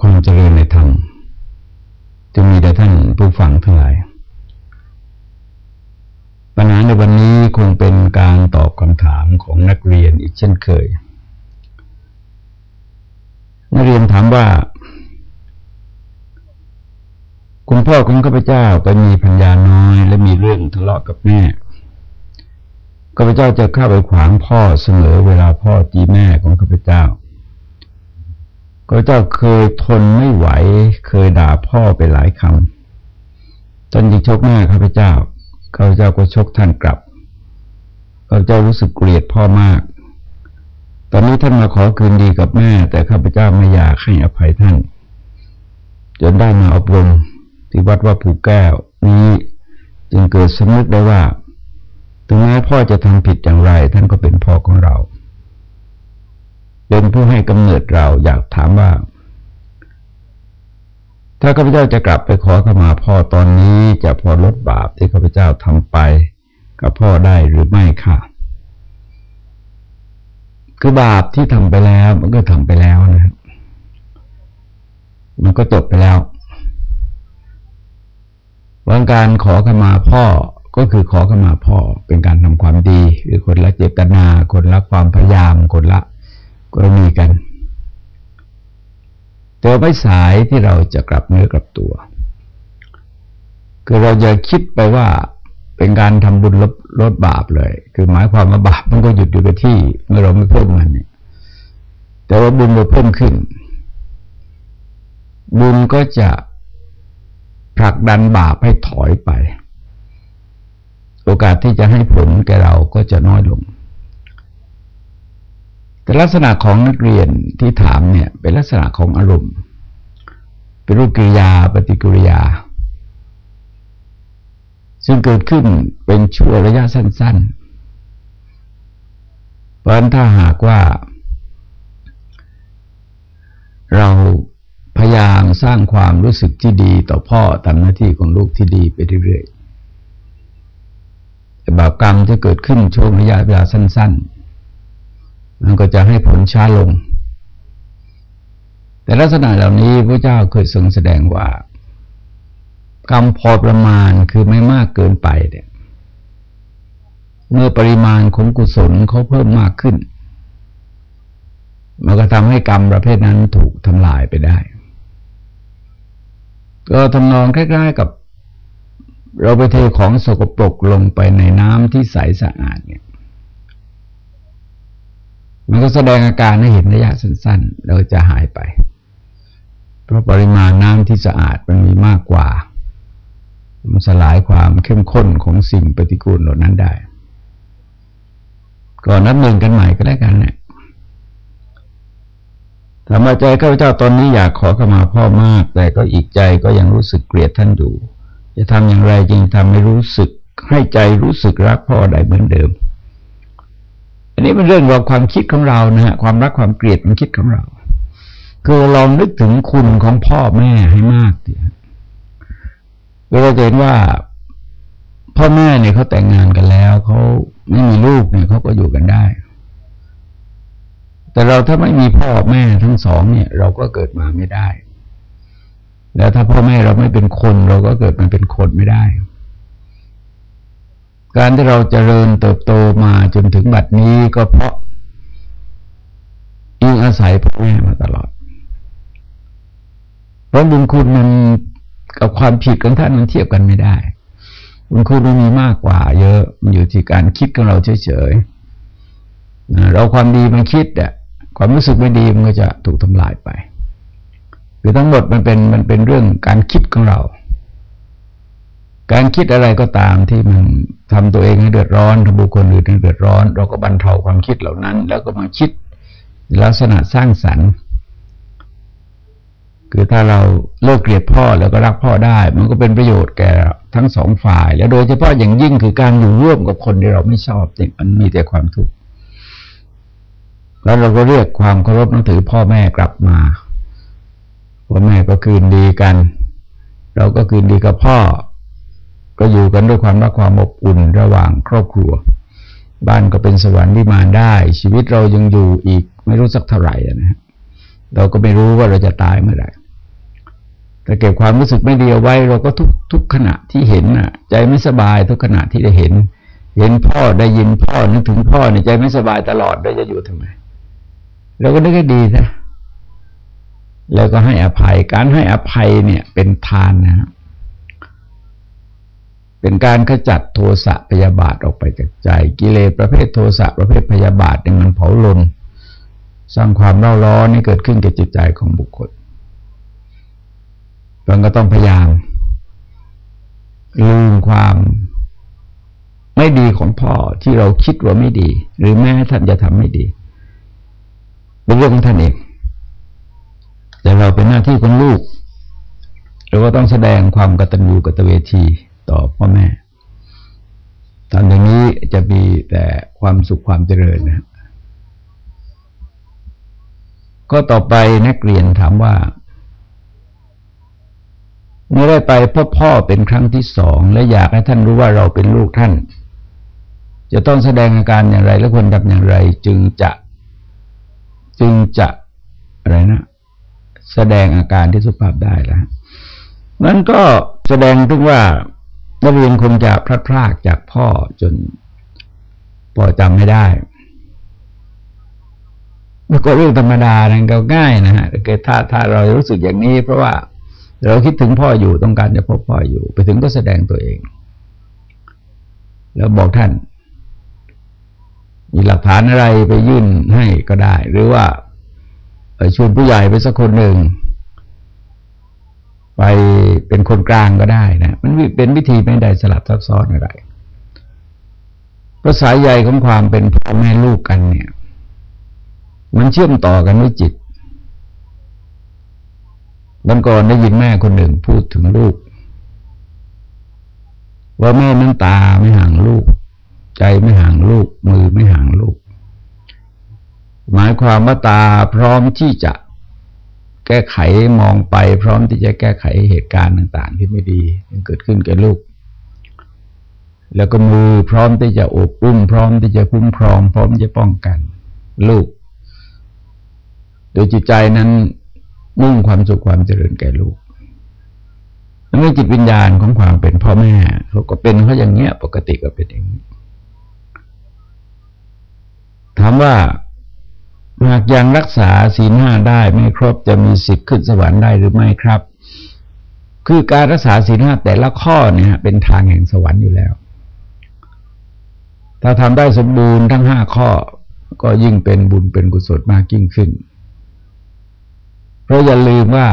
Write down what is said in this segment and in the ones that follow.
ความเจริญในธรรมจะมีแด่ท่านผู้ฟังทั้งหลาย ปัญหาในวันนี้คงเป็นการตอบคำถามของนักเรียนอีกเช่นเคย นักเรียนถามว่า คุณพ่อของข้าพเจ้าไปมีพัญญาน้อย และมีเรื่องทะเลาะกับแม่ข้าพเจ้าจะเข้าไปขวางพ่อเสมอเวลาพ่อตีแม่ของข้าพเจ้า ข้าพเจ้าเคยทนไม่ไหว เคยด่าพ่อไปหลายคำจนยิงชกแม่ข้าพเจ้าข้าพเจ้าก็ชกท่านกลับข้าพเจ้ารู้สึกเกลียดพ่อมาก ตอนนี้ท่านมาขอคืนดีกับแม่ แต่ข้าพเจ้าไม่อยากให้อภัยท่าน จนได้มาอบรมที่วัดว่าผูแก้ว นี้จึงเกิดสมมติได้ว่า ถึงแม้พ่อจะทำผิดอย่างไร ท่านก็เป็นพ่อของเรา ผู้ให้กำเนิดเราอยากถามว่า ถ้าข้าพเจ้าจะกลับไปขอขมาพ่อตอนนี้จะพอลดบาปที่ข้าพเจ้าทำไปกับพ่อได้หรือไม่ค่ะคือบาปที่ทำไปแล้ว มันก็ทำไปแล้วนะครับมันก็จบไปแล้ววันการขอขมาพ่อก็คือขอขมาพ่อเป็นการทำความดีคือคนละเจตนา คนละความพยายามคนละ กรณีกัน แต่ไม่สายที่เราจะกลับเนื้อกลับตัว คือเราจะคิดไปว่าเป็นการทำบุญลดลดบาปเลย คือหมายความว่าบาปมันก็หยุดอยู่กับที่เมื่อเราไม่เพิ่มมันเนี่ยแต่ว่าบุญมันเพิ่มขึ้น บุญก็จะผลักดันบาปให้ถอยไป โอกาสที่จะให้ผลแก่เราก็จะน้อยลง แต่ลักษณะของนักเรียนที่ถามเนี่ยเป็นลักษณะของอารมณ์ เป็นรูปกิริยาปฏิกิริยา ซึ่งเกิดขึ้นเป็นช่วงระยะสั้น ๆ เพราะฉะนั้นถ้าหากว่า เราพยายามสร้างความรู้สึกที่ดีต่อพ่อทำหน้าที่ของลูกที่ดีไปเรื่อยๆบาปกรรมจะเกิดขึ้นช่วงระยะเวลาสั้น ๆ มันก็จะให้ผลช้าลง แต่ลักษณะเหล่านี้พระเจ้าเคยทรงแสดงว่ากรรมพอประมาณคือไม่มากเกินไปเนี่ยเมื่อปริมาณของกุศลเขาเพิ่มมากขึ้น มันก็ทำให้กรรมประเภทนั้นถูกทำลายไปได้ ก็ทำนองคล้ายๆกับ เราไปเทของสกปรกลงไปในน้ำที่ใสสะอาดเนี่ย มันก็แสดงอาการให้เห็นระยะสั้นๆเราจะหายไป เพราะปริมาณน้ำที่สะอาดมันมีมากกว่า มันสลายความเข้มข้นของสิ่งปฏิกูลเหล่านั้นได้ ก่อนนับหนึ่งกันใหม่ก็แล้วกันเนี่ยธรรมใจข้าพเจ้าตอนนี้อยากขอขมาพ่อมาก แต่ก็อีกใจก็ยังรู้สึกเกลียดท่านอยู่ จะทำอย่างไรจึงทำให้รู้สึกให้ใจรู้สึกรักพ่อได้เหมือนเดิม อันนี้เป็นเรื่องรองความคิดของเรานะฮะความรักความเกลียดมันคิดของเรา คือลองนึกถึงคุณของพ่อแม่ให้มากเดียเราจะเห็นว่า พ่อแม่เนี่ยเขาแต่งงานกันแล้วเขาไม่มีลูกเนี่ยเขาก็อยู่กันได้ แต่เราถ้าไม่มีพ่อแม่ทั้งสองเนี่ย เราก็เกิดมาไม่ได้ แล้วถ้าพ่อแม่เราไม่เป็นคน เราก็เกิดมาเป็นคนไม่ได้ การที่เราจเจริญเติบโตมาจนถึงบัดนี้ก็เพราะอิงอาศัยพ่อแม่มาตลอด เพราะบุญคุณมันกับความผิดของท่านมันเทียบกันไม่ได้ บุญคุณมันมีมากกว่า เยอะ มันอยู่ที่การคิดของเราเฉยๆ เราความดีมันคิดอะความรู้สึกไม่ดีมันก็จะถูกทำลายไป คือทั้งหมดมันเป็นมันเป็นเรื่องการคิดของเรา การคิดอะไรก็ตามที่มัน ทำตัวเองให้เดือดร้อนทำบุคคลอื่นให้เดือดร้อน เราก็บรรเทาความคิดเหล่านั้น แล้วก็มาคิดลักษณะสร้างสรรค์ คือถ้าเราเลิกเกลียดพ่อแล้วก็รักพ่อได้ มันก็เป็นประโยชน์แก่ทั้งสองฝ่าย และโดยเฉพาะอย่างยิ่งคือการอยู่ร่วมกับคนที่เราไม่ชอบเนี่ยมันมีแต่ความทุกข์แล้วเราก็เรียกความเคารพนับถือพ่อแม่กลับมาพ่อแม่ก็คืนดีกัน เราก็คืนดีกับพ่อ ก็อยู่กันด้วยความรักความอบอุ่นระหว่างครอบครัว บ้านก็เป็นสวรรค์วิมานได้ ชีวิตเรายังอยู่อีกไม่รู้สักเท่าไหร่นะฮะเราก็ไม่รู้ว่าเราจะตายเมื่อไหร่ถ้าเก็บความรู้สึกไม่ดีเอาไว้ เราก็ทุกทุกขณะที่เห็นน่ะ ใจไม่สบายทุกขณะที่ได้เห็น เห็นพ่อได้ยินพ่อนึกถึงพ่อในใจไม่สบายตลอดเราจะอยู่ทำไมเราก็นึกให้ดีนะแล้วก็ให้อภัยการให้อภัยเนี่ยเป็นทานนะครับ เป็นการขจัดโทสะพยาบาทออกไปจากใจ กิเลสประเภทโทสะประเภทพยาบาทเนี่ยมันเผาลน สร้างความเล่าร้อนนี่เกิดขึ้นกับจิตใจของบุคคลเราก็ต้องพยายามลืมความไม่ดีของพ่อที่เราคิดว่าไม่ดี หรือแม้ท่านจะทำไม่ดีเป็นเรื่องของท่านเองแต่เราเป็นหน้าที่ของลูกเราก็ต้องแสดงความกตัญญูกตเวที ต่อพ่อแม่ทำอย่างนี้จะมีแต่ความสุขความเจริญนะก็ต่อไปนักเรียนถามว่าเมื่อได้ไปพ่อพ่อเป็นครั้งที่สอง และอยากให้ท่านรู้ว่าเราเป็นลูกท่าน จะต้องแสดงอาการอย่างไร และควรทำอย่างไร จึงจะ จึงจะอะไรนะ แสดงอาการที่สุภาพได้แล้วนั้นก็แสดงถึงว่า นักเรียนคงจะพลัดพรากจากพ่อจนพอจำไม่ได้มันก็เรื่องธรรมดานะก็ง่ายนะฮะแต่ถ้าถ้าเรารู้สึกอย่างนี้ เพราะว่าเราคิดถึงพ่ออยู่ต้องการจะพบพ่ออยู่ ไปถึงก็แสดงตัวเองแล้วบอกท่าน มีหลักฐานอะไรไปยื่นให้ก็ได้ หรือว่าชวนผู้ใหญ่ไปสักคนหนึ่ง ไปเป็นคนกลางก็ได้นะ มันเป็นวิธีไม่ได้สลับซับซ้อนอะไรภาษาใหญ่ของความเป็นพ่อแม่ลูกกันเนี่ย มันเชื่อมต่อกันด้วยจิตวันก่อนได้ยินแม่คนหนึ่งพูดถึงลูก ว่าแม่น้ำตาไม่ห่างลูก ใจไม่ห่างลูก มือไม่ห่างลูก หมายความว่าตาพร้อมที่จะ แก้ไขมองไปพร้อมที่จะแก้ไขเหตุการณ์ต่าง ๆ ที่ไม่ดีที่เกิดขึ้นแก่ลูก แล้วก็มือพร้อมที่จะอบอุ้มพร้อมที่จะคุ้มครอง พร้อมจะป้องกัน ลูก โดยจิตใจนั้นมุ่งความสุขความเจริญแก่ลูกแล้วในจิตวิญญาณของความเป็นพ่อแม่เขาก็เป็นเขาอย่างเนี้ย ปกติก็เป็นอย่างนี้ถามว่า หากยังรักษาศีลห้าได้ไม่ครบจะมีสิทธิ์ขึ้นสวรรค์ได้หรือไม่ครับ คือการรักษาศีลห้าแต่ละข้อเนี่ยเป็นทางแห่งสวรรค์อยู่แล้ว ถ้าทำได้สมบูรณ์ทั้งห้าข้อก็ยิ่งเป็นบุญเป็นกุศลมากยิ่งขึ้น เพราะอย่าลืมว่า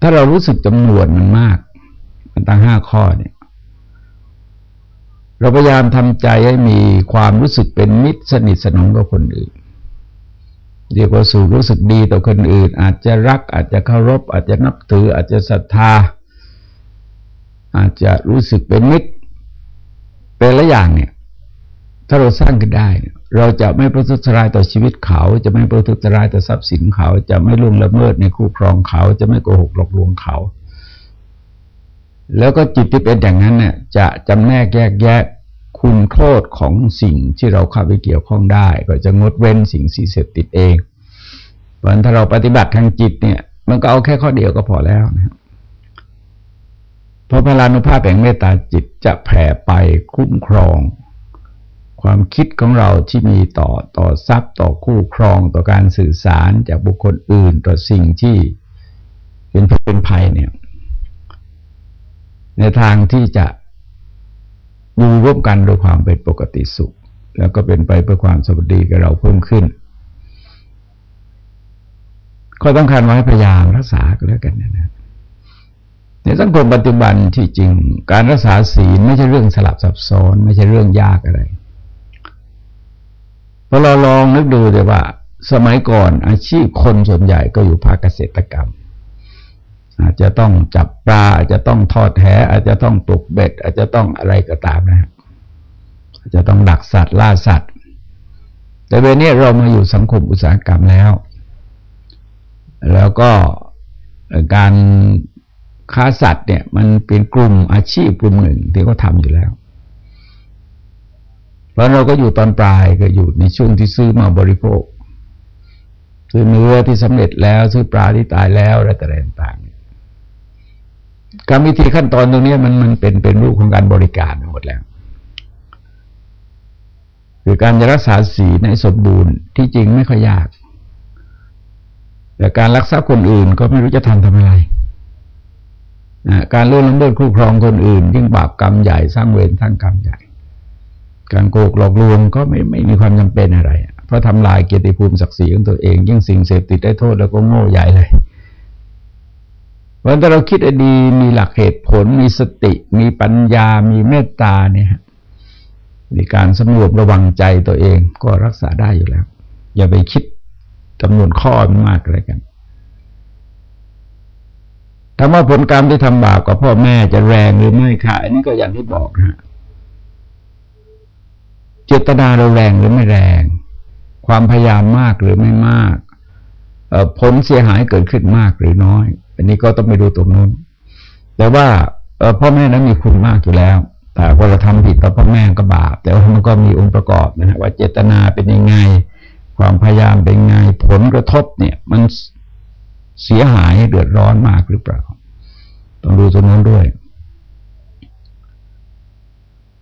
ถ้าเรารู้สึกจำนวนมันมาก มันตั้งห้าข้อเนี่ย เราพยายามทำใจให้มีความรู้สึกเป็นมิตรสนิทสนมกับคนอื่น เรียกว่าสู่รู้สึกดีต่อคนอื่น อาจจะรัก อาจจะเคารพ อาจจะนับถือ อาจจะศรัทธา อาจจะรู้สึกเป็นมิตรเป็นละอย่างเนี่ย ถ้าเราสร้างขึ้นได้ เราจะไม่ประทุษร้ายต่อชีวิตเขา จะไม่ประทุษร้ายต่อทรัพย์สินเขา จะไม่ล่วงละเมิดในคู่ครองเขา จะไม่โกหกหลอกลวงเขา แล้วก็จิตที่เป็นอย่างนั้นเนี่ยจะจำแนกแยกแยะ คุณโทษของสิ่งที่เราเข้าไปเกี่ยวข้องได้ ก็จะงดเว้นสิ่งสีเสพติดเองเพราะถ้าเราปฏิบัติทางจิตเนี่ย มันก็เอาแค่ข้อเดียวก็พอแล้วนะครับเพราะพลานุภาพแห่งเมตตาจิตจะแผ่ไปคุ้มครอง ความคิดของเราที่มีต่อต่อทรัพย์ต่อคู่ครองต่อการสื่อสารจากบุคคลอื่น ต่อสิ่งที่เป็นเป็นภัยเนี่ย ในทางที่จะ อยู่ร่วมกันโดยความเป็นปกติสุข แล้วก็เป็นไปเพื่อความสวัสดีกับเราเพิ่มขึ้น ก็ต้องการไว้พยายามรักษาก็แล้วกันนะในสังคมปัจจุบันที่จริง การรักษาศีลไม่ใช่เรื่องสลับซับซ้อน ไม่ใช่เรื่องยากอะไรพอเราลองนึกดูเลยว่า สมัยก่อนอาชีพคนส่วนใหญ่ก็อยู่ภาคเกษตรกรรม อาจจะต้องจับปลาอาจจะต้องทอดแหอาจจะต้องตกเบ็ด อาจจะต้องอะไรก็ตามนะ อาจจะต้องดักสัตว์ล่าสัตว์ แต่เวลนี้เรามาอยู่สังคมอุตสาหกรรมแล้ว แล้วก็การค้าสัตว์เนี่ย มันเป็นกลุ่มอาชีพกลุ่มหนึ่งที่เขาทำอยู่แล้ว เพราะเราก็อยู่ตอนปลายก็อยู่ในช่วงที่ซื้อมาบริโภคซื้อเนื้อที่สำเร็จแล้ว ซื้อปลาที่ตายแล้วอะไรต่างๆ กรรมวิธีขั้นตอนตรงนี้มันมันเป็นเป็นรูปของการบริการหมดแล้ว คือการจะรักษาศีลในสมบูรณ์ที่จริงไม่ค่อยยาก แต่การรักษาคนอื่นก็ไม่รู้จะทำทำอะไรการล่วงละเมิดคู่ครองคนอื่น ยิ่งบาปกรรมใหญ่สร้างเวรสร้างกรรมใหญ่ การโกหกหลอกลวงก็ไม่ไม่มีความจำเป็นอะไร เพราะทำลายเกียรติภูมิศักดิ์ศรีของตัวเอง ยิ่งสิ่งเสพติดได้โทษแล้วก็โง่ใหญ่เลย เพราะถ้าเราคิดดีมีหลักเหตุผล มีสติ มีปัญญา มีเมตตาเนี่ยมีการสำรวจระวังใจตัวเองก็รักษาได้อยู่แล้ว อย่าไปคิดจำนวนข้อมันมากอะไรกันถามว่าผลกรรมที่ทำบาปกับพ่อแม่จะแรงหรือไม่ค่ะอันนี้ก็อย่างที่บอกนะเจตนาเราแรงหรือไม่แรง ความพยายามมากหรือไม่มากผลเสียหายเกิดขึ้นมากหรือน้อย อันนี้ก็ต้องไปดูตรงนู้น แต่ว่าพ่อแม่นั้นมีคุณมากอยู่แล้วแต่พอเราทำผิดต่อพ่อแม่ก็บาป แต่ว่ามันก็มีองค์ประกอบนะฮะว่าเจตนาเป็นยังไง ความพยายามเป็นไงผลกระทบเนี่ย มันเสียหายเดือดร้อนมากหรือเปล่า ต้องดูตรงนั้นด้วย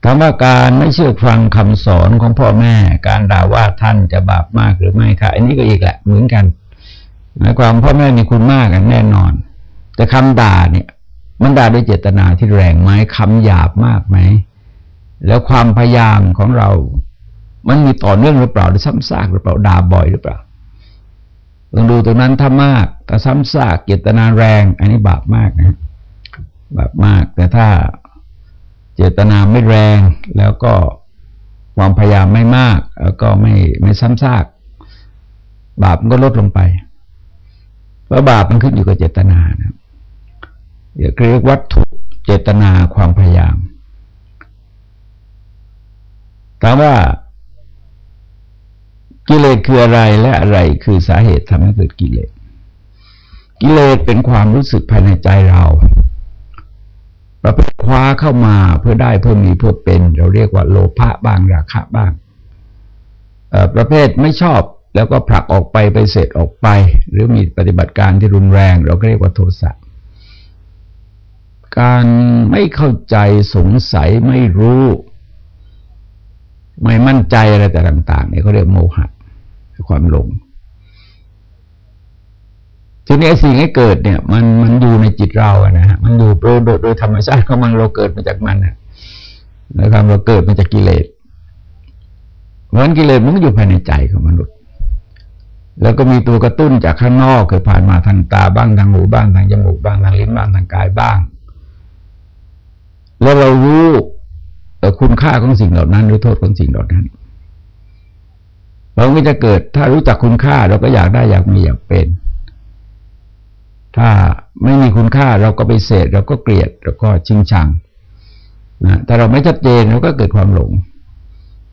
ถามว่าการไม่เชื่อฟังคำสอนของพ่อแม่ การด่าว่าท่านจะบาปมากหรือไม่ค่ะอันนี้ก็อีกแหละเหมือนกัน หมายความพ่อแม่มีคุณมากกันแน่นอน แต่คำด่าเนี่ย มันด่าด้วยเจตนาที่แรงไหมคำหยาบมากไหม แล้วความพยายามของเรา มันมีต่อเนื่องหรือเปล่าหรือซ้ำซากหรือเปล่าด่าบ่อยหรือเปล่าต้องดูตรงนั้นถ้ามากถ้าซ้ำซากเจตนาแรง อันนี้บาปมากนะบาปมาก แต่ถ้าเจตนาไม่แรงแล้วก็ความพยายามไม่มาก แล้วก็ไม่ไม่ซ้ำซาก บาปมันก็ลดลงไป เพราะบาปมันขึ้นอยู่กับเจตนานะเรียกวัตถุเจตนาความพยายามถามว่ากิเลสคืออะไรและอะไรคือสาเหตุทำให้เกิดกิเลส กิเลสเป็นความรู้สึกภายในใจเราเราไปคว้าเข้ามาเพื่อได้เพื่อมีเพื่อเป็น เราเรียกว่าโลภะบ้างราคะบ้างประเภทไม่ชอบ แล้วก็ผลักออกไปไปเสร็จออกไป หรือมีปฏิบัติการที่รุนแรง เราก็เรียกว่าโทสะการไม่เข้าใจสงสัยไม่รู้ ไม่มั่นใจอะไรแต่ต่างๆเนี่ยเขาเรียกโมหะความหลงทีนี้สิ่งที่เกิดเนี่ย มันมันอยู่ในจิตเราอะนะฮะมันอยู่โดยโดยธรรมชาติของมันเราเกิดมาจากมันนะนะครับเราเกิดมาจากกิเลสเพราะฉะนั้นกิเลสมันก็อยู่ภายในใจของมนุษย์ แล้วก็มีตัวกระตุ้นจากข้างนอกเกิดผ่านมาทางตาบ้างทางหูบ้างทางจมูกบ้างทางลิ้นบ้างทางกายบ้าง แล้วเรารู้คุณค่าของสิ่งเหล่านั้นหรือโทษของสิ่งเหล่านั้นเราก็จะเกิดถ้ารู้จักคุณค่าเราก็อยากได้อยากมีอยากเป็น ถ้าไม่มีคุณค่าเราก็ไปเสดเราก็เกลียดเราก็ชิงชังนะแต่เราไม่ชัดเจนเราก็เกิดความหลง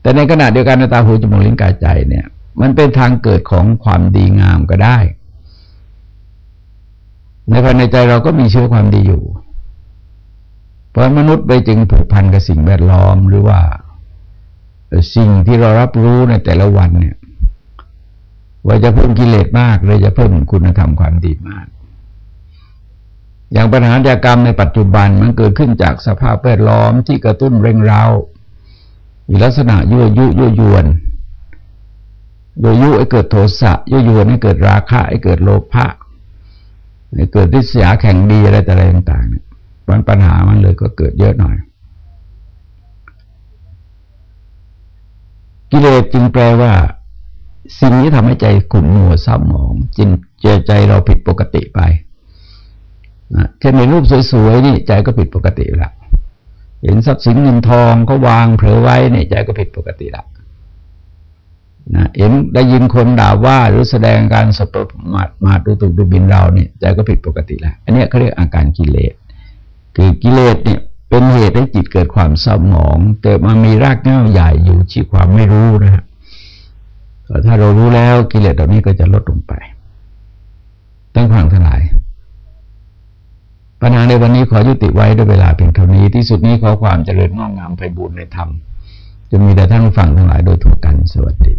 แต่ในขณะเดียวกันในตาหูจมูกลิ้นกายใจเนี่ย มันเป็นทางเกิดของความดีงามก็ได้ ในภายในใจเราก็มีเชื้อความดีอยู่ เพราะมนุษย์ไปจึงผูกพันกับสิ่งแวดล้อมหรือว่าสิ่งที่เรารับรู้ในแต่ละวันเนี่ย ว่าจะเพิ่มกิเลสมากหรือจะเพิ่มคุณธรรมความดีมาก อย่างปัญหาจากรรมในปัจจุบันมันเกิดขึ้นจากสภาพแวดล้อมที่กระตุ้นเร่งเร้ามีลักษณะยั่วยุยั่วยวนยั่ว โยยุให้เกิดโทสะยั่วยวนให้เกิดราคะให้เกิดโลภะให้เกิดริษยาแข่งดีอะไรแต่อะไรต่างๆเนี่ยมันปัญหามันเลยก็เกิดเยอะหน่อย กิเลสจึงแปลว่า สิ่งนี้ทำให้ใจขุ่นมัวเศร้าหมองจินเจใจเราผิดปกติไปเช่นในรูปสวยๆนี่ใจก็ผิดปกติละเห็นทรัพย์สินเงินทองก็วางเผลอไว้เนี่ยใจก็ผิดปกติละ นะเห็นได้ยินคนด่าว่าหรือแสดงการสบประมาทมาดูถูกดูบินเราเนี่ยใจก็ผิดปกติและอันนี้เขาเรียกอาการกิเลส คือกิเลสเนี่ยเป็นเหตุให้จิตเกิดความเศร้าหมองเกิดมามีรากเหง้าใหญ่อยู่ที่ความไม่รู้นะฮะถ้าเรารู้แล้วกิเลสเหล่านี้ก็จะลดลงไปตั้งพังทั้งหลายปัญหาในวันนี้ขอยุติไว้ด้วยเวลาเพียงเท่านี้ที่สุดนี้ขอความเจริญงอกงามไปบูรณนธรรม จะมีแต่ท่านฟังทั้งหลายโดยทั่วกันสวัสดี